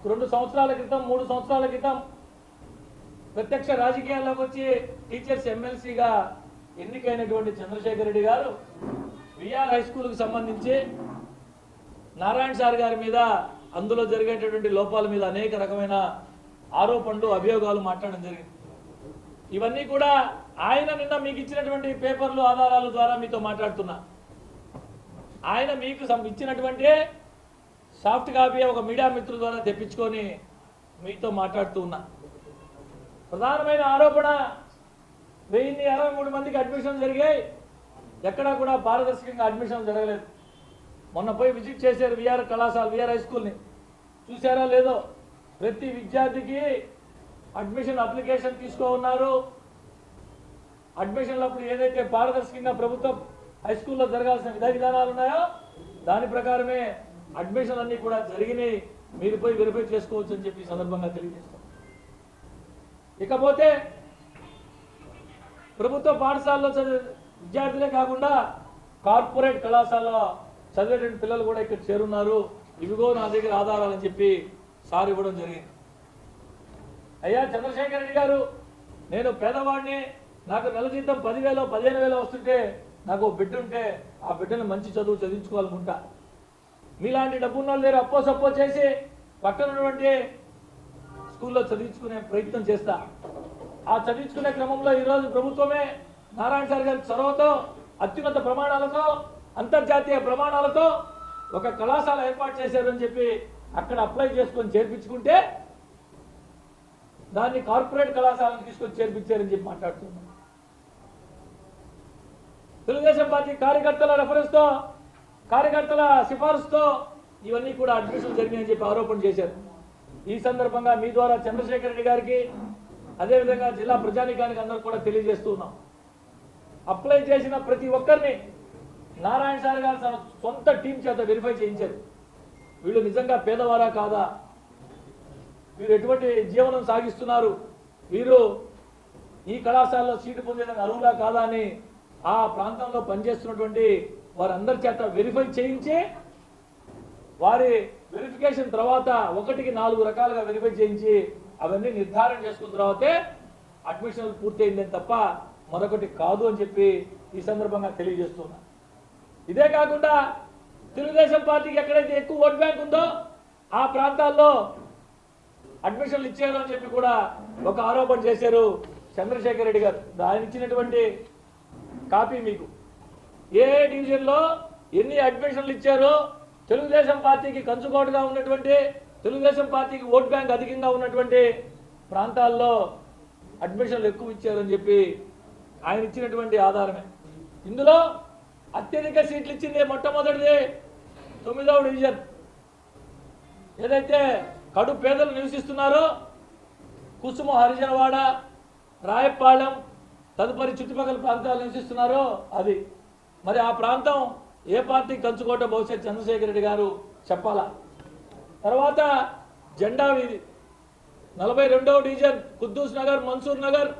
రెండు సంవత్సరాల క్రితం మూడు సంవత్సరాల క్రితం ప్రత్యక్ష రాజకీయాల్లోకి వచ్చి టీచర్స్ ఎమ్మెల్సీగా ఎన్నికైనటువంటి చంద్రశేఖర్ రెడ్డి గారు విఆర్ హై స్కూల్కి సంబంధించి నారాయణ సార్ గారి మీద అందులో జరిగేటటువంటి లోపాల మీద అనేక రకమైన ఆరోపణలు అభియోగాలు మాట్లాడడం జరిగింది. ఇవన్నీ కూడా ఆయన నిన్న మీకు ఇచ్చినటువంటి పేపర్లు ఆధారాల ద్వారా మీతో మాట్లాడుతున్నా. ఆయన మీకు ఇచ్చినటువంటి సాఫ్ట్ కాపీ ఒక మీడియా మిత్రుల ద్వారా తెప్పించుకొని మీతో మాట్లాడుతూ ఉన్నా. ప్రధానమైన ఆరోపణ వెయ్యిన్ని అరవై మూడు మందికి అడ్మిషన్ జరిగాయి. ఎక్కడా కూడా పారదర్శకంగా అడ్మిషన్ జరగలేదు. మొన్న పోయి విజిట్ చేశారు విఆర్ కళాశాల విఆర్ హై స్కూల్ని చూసారా లేదో? ప్రతి విద్యార్థికి అడ్మిషన్ అప్లికేషన్ తీసుకో ఉన్నారు అడ్మిషన్లప్పుడు ఏదైతే పారదర్శకంగా ప్రభుత్వం హై స్కూల్లో జరగాల్సిన విధ విధానాలు ఉన్నాయో దాని ప్రకారమే అడ్మిషన్ అన్ని కూడా జరిగినాయి. మీరు పోయి వెరిఫై చేసుకోవచ్చు అని చెప్పి సందర్భంగా తెలియజేస్తాం. ఇకపోతే ప్రభుత్వ పాఠశాలలో చదివే విద్యార్థులే కాకుండా కార్పొరేట్ కళాశాలలో చదివేటువంటి పిల్లలు కూడా ఇక్కడ చేరున్నారు. ఇవిగో నా దగ్గర ఆధారాలని చెప్పి సార్ ఇవ్వడం జరిగింది. అయ్యా చంద్రశేఖర్ రెడ్డి గారు నేను పేదవాడిని నాకు నెల జీతం పదివేలో పదిహేను వేలో వస్తుంటే నాకు బిడ్డ ఉంటే ఆ బిడ్డను మంచి చదువు చదివించుకోవాలనుకుంటా. మీలాంటి డబ్బున్న వాళ్ళు లేరు. అప్పో సప్పో చేసి పక్కన ఉన్నటువంటి స్కూల్లో చదివించుకునే ప్రయత్నం చేస్తా. ఆ చదివించుకునే క్రమంలో ఈరోజు ప్రభుత్వమే నారాయణ సార్ గారి చొరవతో అత్యున్నత ప్రమాణాలతో అంతర్జాతీయ ప్రమాణాలతో ఒక కళాశాల ఏర్పాటు చేశారని చెప్పి అక్కడ అప్లై చేసుకొని చేర్పించుకుంటే దాన్ని కార్పొరేట్ కళాశాలను తీసుకొని చేర్పించారని చెప్పి మాట్లాడుతున్నాం. తెలుగుదేశం పార్టీ కార్యకర్తల రెఫరెన్స్తో కార్యకర్తల సిఫార్సుతో ఇవన్నీ కూడా అడ్మిషన్ జరిగినాయని చెప్పి ఆరోపణ చేశారు. ఈ సందర్భంగా మీ ద్వారా చంద్రశేఖర్ రెడ్డి గారికి అదేవిధంగా జిల్లా ప్రజానికానికి అందరూ కూడా తెలియజేస్తూ ఉన్నాం. అప్లై చేసిన ప్రతి ఒక్కరిని నారాయణ సార్ గారు తన సొంత టీం చేత వెరిఫై చేయించారు. వీళ్ళు నిజంగా పేదవారా కాదా? వీరు ఎటువంటి జీవనం సాగిస్తున్నారు? వీరు ఈ కళాశాలలో సీటు పొందేందుకు అర్హులా కాదా అని ఆ ప్రాంతంలో పనిచేస్తున్నటువంటి వారందరి చేత వెరిఫై చేయించి వారి వెరిఫికేషన్ తర్వాత ఒకటికి నాలుగు రకాలుగా వెరిఫై చేయించి అవన్నీ నిర్ధారణ చేసుకున్న తర్వాతే అడ్మిషన్ పూర్తయిందని తప్ప మరొకటి కాదు అని చెప్పి ఈ సందర్భంగా తెలియజేస్తున్నా. ఇదే కాకుండా తెలుగుదేశం పార్టీకి ఎక్కడైతే ఎక్కువ ఓట్ బ్యాంక్ ఉందో ఆ ప్రాంతాల్లో అడ్మిషన్లు ఇచ్చారు అని చెప్పి కూడా ఒక ఆరోపణ చేశారు చంద్రశేఖర్ రెడ్డి గారు. ఆయన ఇచ్చినటువంటి కాపీ మీకు. ఏ డివిజన్లో ఎన్ని అడ్మిషన్లు ఇచ్చారో తెలుగుదేశం పార్టీకి కంచుకోటగా ఉన్నటువంటి తెలుగుదేశం పార్టీకి ఓట్ బ్యాంక్ అధికంగా ఉన్నటువంటి ప్రాంతాల్లో అడ్మిషన్లు ఎక్కువ ఇచ్చారని చెప్పి ఆయన ఇచ్చినటువంటి ఆధారమే. ఇందులో అత్యధిక సీట్లు ఇచ్చింది మొట్టమొదటిది తొమ్మిదవ డివిజన్. ఏదైతే కడు పేదలు నివసిస్తున్నారో కుసుమ హరిజనవాడ రాయపాళెం తదుపరి చుట్టుపక్కల ప్రాంతాలు నివసిస్తున్నారో అది. మరి ఆ ప్రాంతం ఏ పార్టీ కంచుకోట బహుశా చంద్రశేఖర్ రెడ్డి గారు చెప్పాలా? తర్వాత జెండా వీధి. నలభై రెండవ డివిజన్ కుద్దూస్ నగర్ మన్సూర్ నగర్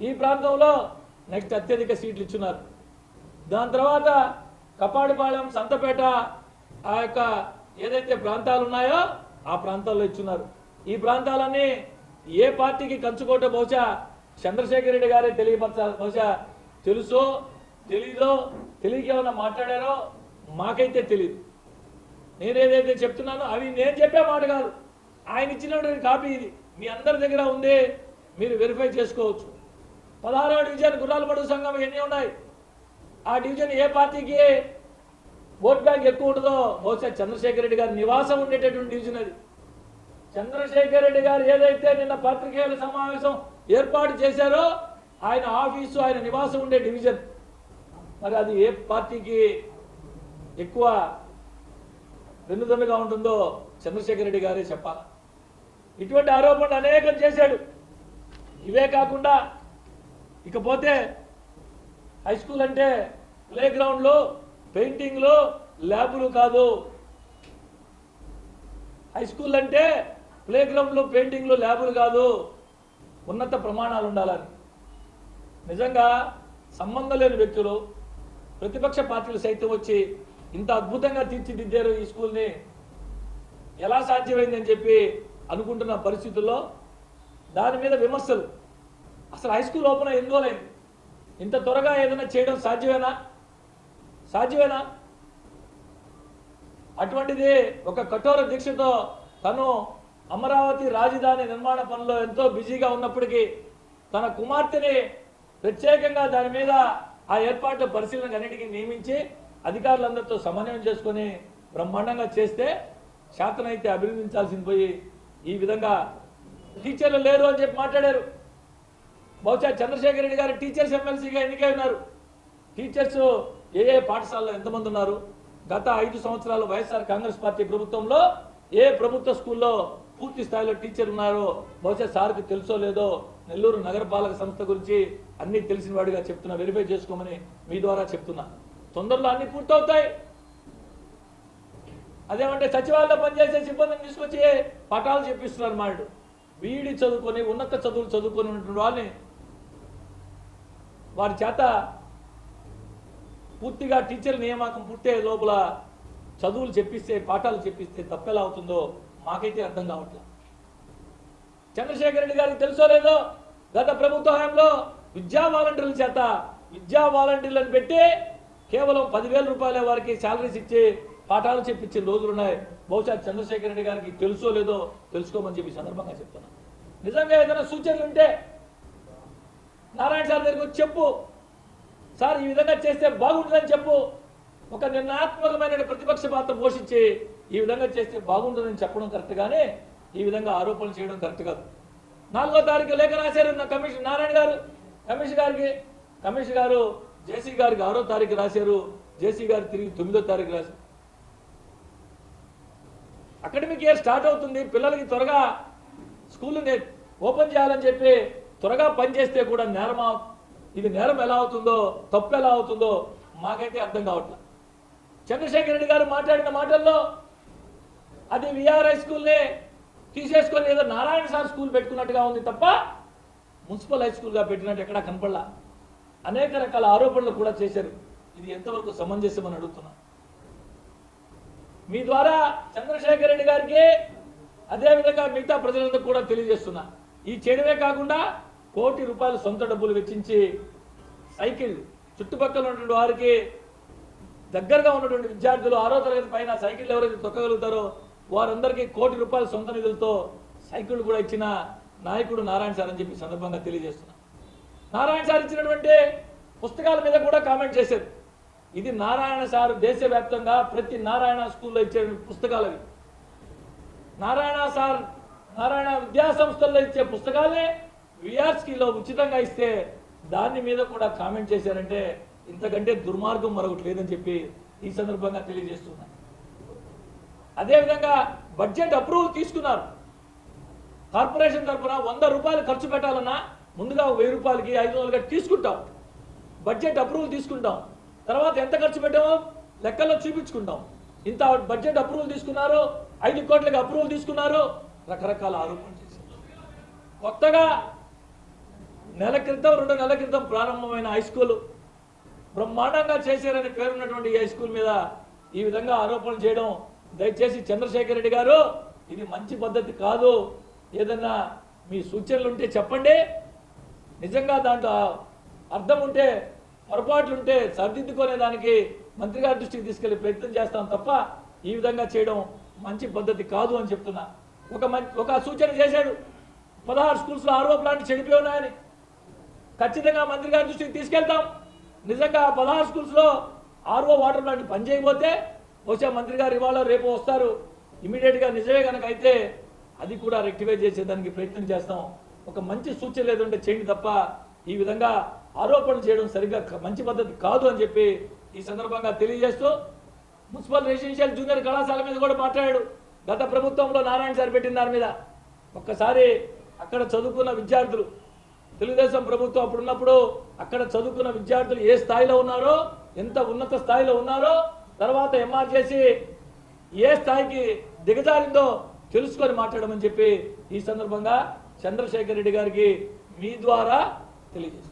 ఈ ప్రాంతంలో నెక్స్ట్ అత్యధిక సీట్లు ఇచ్చున్నారు. దాని తర్వాత కపాడిపాళెం సంతపేట ఆ యొక్క ఏదైతే ప్రాంతాలు ఉన్నాయో ఆ ప్రాంతాల్లో ఇచ్చున్నారు. ఈ ప్రాంతాలన్నీ ఏ పార్టీకి కంచుకోట బహుశా చంద్రశేఖర్ రెడ్డి గారే తెలియపరచాలి. బహుశా తెలుసో. తెలీదో తెలియక మాట్లాడారో మాకైతే తెలియదు నేనేదైతే చెప్తున్నానో అవి నేను చెప్పే మాట కాదు. ఆయన ఇచ్చినటువంటి కాపీ ఇది. మీ అందరి దగ్గర ఉంది మీరు వెరిఫై చేసుకోవచ్చు. పదహారవ డివిజన్ గుర్రాల పడుగు సంఘం ఎన్ని ఉన్నాయి? ఆ డివిజన్ ఏ పార్టీకి ఓట్ బ్యాంక్ ఎక్కువ ఉంటుందో బహుశా చంద్రశేఖర్ రెడ్డి గారి నివాసం ఉండేటటువంటి డివిజన్ అది. చంద్రశేఖర్ రెడ్డి గారు ఏదైతే నిన్న పత్రికేయుల సమావేశం ఏర్పాటు చేశారో ఆయన ఆఫీసు ఆయన నివాసం ఉండే డివిజన్. మరి అది ఏ పార్టీకి ఎక్కువ వెన్నుదన్నుగా ఉంటుందో చంద్రశేఖర్ రెడ్డి గారే చెప్పాలి? ఇటువంటి ఆరోపణలు అనేకం చేశాడు. ఇవే కాకుండా ఇకపోతే హై స్కూల్ అంటే ప్లే గ్రౌండ్లో పెయింటింగ్లో ల్యాబులు కాదు. హై స్కూల్ అంటే ప్లే గ్రౌండ్లో పెయింటింగ్లో ల్యాబులు కాదు. ఉన్నత ప్రమాణాలు ఉండాలని. నిజంగా సంబంధం లేని వ్యక్తులు ప్రతిపక్ష పార్టీలు సైతం వచ్చి ఇంత అద్భుతంగా తీర్చిదిద్దారు ఈ స్కూల్ని ఎలా సాధ్యమైందని చెప్పి అనుకుంటున్న పరిస్థితుల్లో దాని మీద విమర్శలు. అసలు హై స్కూల్ ఓపెన్ ఎన్ని ఇంత త్వరగా ఏదైనా చేయడం సాధ్యమేనా? సాధ్యమేనా? అటువంటిది ఒక కఠోర దీక్షతో తను అమరావతి రాజధాని నిర్మాణ పనిలో ఎంతో బిజీగా ఉన్నప్పటికీ తన కుమార్తెని ప్రత్యేకంగా దాని మీద ఆ ఏర్పాట్ల పరిశీలనకు అన్నిటికీ నియమించి అధికారులందరితో సమన్వయం చేసుకొని బ్రహ్మాండంగా చేస్తే శాతనైతే అభినందించాల్సింది పోయి ఈ విధంగా టీచర్లు లేరు అని చెప్పి మాట్లాడారు. బహుశా చంద్రశేఖర్ రెడ్డి గారు టీచర్స్ ఎమ్మెల్సీగా ఎన్నికై ఉన్నారు టీచర్స్ ఏ ఏ పాఠశాలలో ఎంతమంది ఉన్నారు? గత ఐదు సంవత్సరాలు వైఎస్ఆర్ కాంగ్రెస్ పార్టీ ప్రభుత్వంలో ఏ ప్రభుత్వ స్కూల్లో పూర్తి స్థాయిలో టీచర్ ఉన్నారో బహుశా సార్కి తెలుసో లేదో నెల్లూరు నగరపాలక సంస్థ గురించి అన్ని తెలిసిన వాడిగా చెప్తున్నా వెరిఫై చేసుకోమని మీ ద్వారా చెప్తున్నా. తొందరలో అన్ని పూర్తవుతాయి. అదేమంటే సచివాలయంలో పనిచేసే సిబ్బందిని తీసుకొచ్చి పాఠాలు చెప్పిస్తున్నారు మాడు వీడి చదువుకొని ఉన్నత చదువులు చదువుకొని ఉంటున్న వాళ్ళని వారి చేత పూర్తిగా టీచర్ నియామకం పూర్తయ్యే లోపల చదువులు చెప్పిస్తే పాఠాలు చెప్పిస్తే తప్పెలా అవుతుందో మాకైతే అర్థం కావట్లేదు. చంద్రశేఖర్ రెడ్డి గారికి తెలుసో లేదో గత ప్రభుత్వ హయాంలో విద్యా వాలంటీర్ల చేత విద్యా వాలంటీర్లను పెట్టి కేవలం పదివేల రూపాయల వారికి శాలరీస్ ఇచ్చి పాఠాలు చెప్పించిన రోజులు ఉన్నాయి. బహుశా చంద్రశేఖర్ రెడ్డి గారికి తెలుసో లేదో తెలుసుకోమని చెప్పి ఈ సందర్భంగా చెప్తున్నాను నిజంగా ఏదైనా సూచనలు ఉంటే నారాయణ సార్ దగ్గరికి వచ్చి చెప్పు. సార్ ఈ విధంగా చేస్తే బాగుంటుందని చెప్పు. ఒక నిర్ణయాత్మకమైన ప్రతిపక్ష పాత్ర పోషించి ఈ విధంగా చేస్తే బాగుంటుందని చెప్పడం కరెక్ట్గానే ఈ విధంగా ఆరోపణలు చేయడం కరెక్ట్ కాదు. నాలుగో తారీఖు లేఖ రాశారు నా కమిషన్ నారాయణ గారు. కమిషన్ గారికి కమిషన్ గారు జేసీ గారికి ఆరో తారీఖు రాశారు. జేసీ గారు తిరిగి తొమ్మిదో తారీఖు రాశారు. అకాడమిక్ ఇయర్ స్టార్ట్ అవుతుంది. పిల్లలకి త్వరగా స్కూల్ ఓపెన్ చేయాలని చెప్పి త్వరగా పనిచేస్తే కూడా నేరం ఇది నేరం ఎలా అవుతుందో తప్పు ఎలా అవుతుందో మాకైతే అర్థం కావట్లేదు. చంద్రశేఖర్ రెడ్డి గారు మాట్లాడిన మాటల్లో అది విఆర్ఐ హై తీసేసుకొని ఏదో నారాయణ సార్ స్కూల్ పెట్టుకున్నట్టుగా ఉంది తప్ప మున్సిపల్ హై స్కూల్గా పెట్టినట్టు ఎక్కడా కనపడలా. అనేక రకాల ఆరోపణలు కూడా చేశారు. ఇది ఎంతవరకు సమంజసమని అడుగుతున్నా. మీ ద్వారా చంద్రశేఖర్ రెడ్డి గారికి అదేవిధంగా మిగతా ప్రజలందరూ కూడా తెలియజేస్తున్నా. ఈ చేయడమే కాకుండా కోటి రూపాయలు సొంత డబ్బులు వెచ్చించి సైకిల్ చుట్టుపక్కల ఉన్నటువంటి వారికి దగ్గరగా ఉన్నటువంటి విద్యార్థులు ఆరో తరగతి పైన సైకిల్ ఎవరైతే తొక్కగలుగుతారో వారందరికీ కోటి రూపాయల సొంత నిధులతో సైకిళ్ళు కూడా ఇచ్చిన నాయకుడు నారాయణ సార్ అని చెప్పి సందర్భంగా తెలియజేస్తున్నా. నారాయణ సార్ ఇచ్చినటువంటి పుస్తకాల మీద కూడా కామెంట్ చేశారు. ఇది నారాయణ సార్ దేశవ్యాప్తంగా ప్రతి నారాయణ స్కూల్లో ఇచ్చే పుస్తకాలు అవి నారాయణ సార్ నారాయణ విద్యా సంస్థల్లో ఇచ్చే పుస్తకాలే విఆర్స్కీలో ఉచితంగా ఇస్తే దాని మీద కూడా కామెంట్ చేశారంటే ఇంతకంటే దుర్మార్గం మరొకటి లేదని చెప్పి ఈ సందర్భంగా తెలియజేస్తున్నాను అదేవిధంగా బడ్జెట్ అప్రూవల్ తీసుకున్నారు. కార్పొరేషన్ తరఫున వంద రూపాయలు ఖర్చు పెట్టాలన్నా ముందుగా వెయ్యి రూపాయలకి ఐదు వందలకి తీసుకుంటాం. బడ్జెట్ అప్రూవల్ తీసుకుంటాం. తర్వాత ఎంత ఖర్చు పెట్టామో లెక్కల్లో చూపించుకుంటాం. ఇంత బడ్జెట్ అప్రూవల్ తీసుకున్నారు ఐదు కోట్లకి అప్రూవల్ తీసుకున్నారు రకరకాల ఆరోపణలు చేశారు. కొత్తగా నెల క్రితం రెండు నెలల క్రితం ప్రారంభమైన హై స్కూల్ బ్రహ్మాండంగా చేశారని పేరున్నటువంటి ఈ హై స్కూల్ మీద ఈ విధంగా ఆరోపణలు చేయడం దయచేసి చంద్రశేఖర్ రెడ్డి గారు ఇది మంచి పద్ధతి కాదు. ఏదన్నా మీ సూచనలు ఉంటే చెప్పండి. నిజంగా దాంట్లో అర్థం ఉంటే పొరపాట్లుంటే సరిదిద్దుకునే దానికి మంత్రి గారి దృష్టికి తీసుకెళ్ళే ప్రయత్నం చేస్తాం తప్ప ఈ విధంగా చేయడం మంచి పద్ధతి కాదు అని చెప్తున్నా. ఒక మంచి ఒక సూచన చేశాడు. పదహారు స్కూల్స్లో ఆరో ప్లాంట్ చెడిపోయి ఉన్నాయని. ఖచ్చితంగా మంత్రి గారి దృష్టికి తీసుకెళ్తాం. నిజంగా ఆ పదహారు స్కూల్స్లో ఆర్ఓ వాటర్ ప్లాంట్ పనిచేయకపోతే బహుశా మంత్రి గారు ఇవాళ రేపు వస్తారు. ఇమీడియట్గా నిజమే కనుక అయితే అది కూడా రెక్టిఫై చేసేదానికి ప్రయత్నం చేస్తాం. ఒక మంచి సూచన లేదంటే చేయండి తప్ప ఈ విధంగా ఆరోపణలు చేయడం సరిగ్గా మంచి పద్ధతి కాదు అని చెప్పి ఈ సందర్భంగా తెలియజేస్తూ మున్సిపల్ రెసిడెన్షియల్ జూనియర్ కళాశాల మీద కూడా మాట్లాడాడు. గత ప్రభుత్వంలో నారాయణ సార్ పెట్టిన దాని మీద. ఒక్కసారి అక్కడ చదువుకున్న విద్యార్థులు తెలుగుదేశం ప్రభుత్వం అప్పుడు ఉన్నప్పుడు అక్కడ చదువుకున్న విద్యార్థులు ఏ స్థాయిలో ఉన్నారో ఎంత ఉన్నత స్థాయిలో ఉన్నారో తర్వాత ఎంఆర్జేసి ఏ స్థాయికి దిగజారిందో తెలుసుకొని మాట్లాడమని చెప్పి ఈ సందర్భంగా చంద్రశేఖర్ రెడ్డి గారికి మీ ద్వారా తెలియజేస్తాను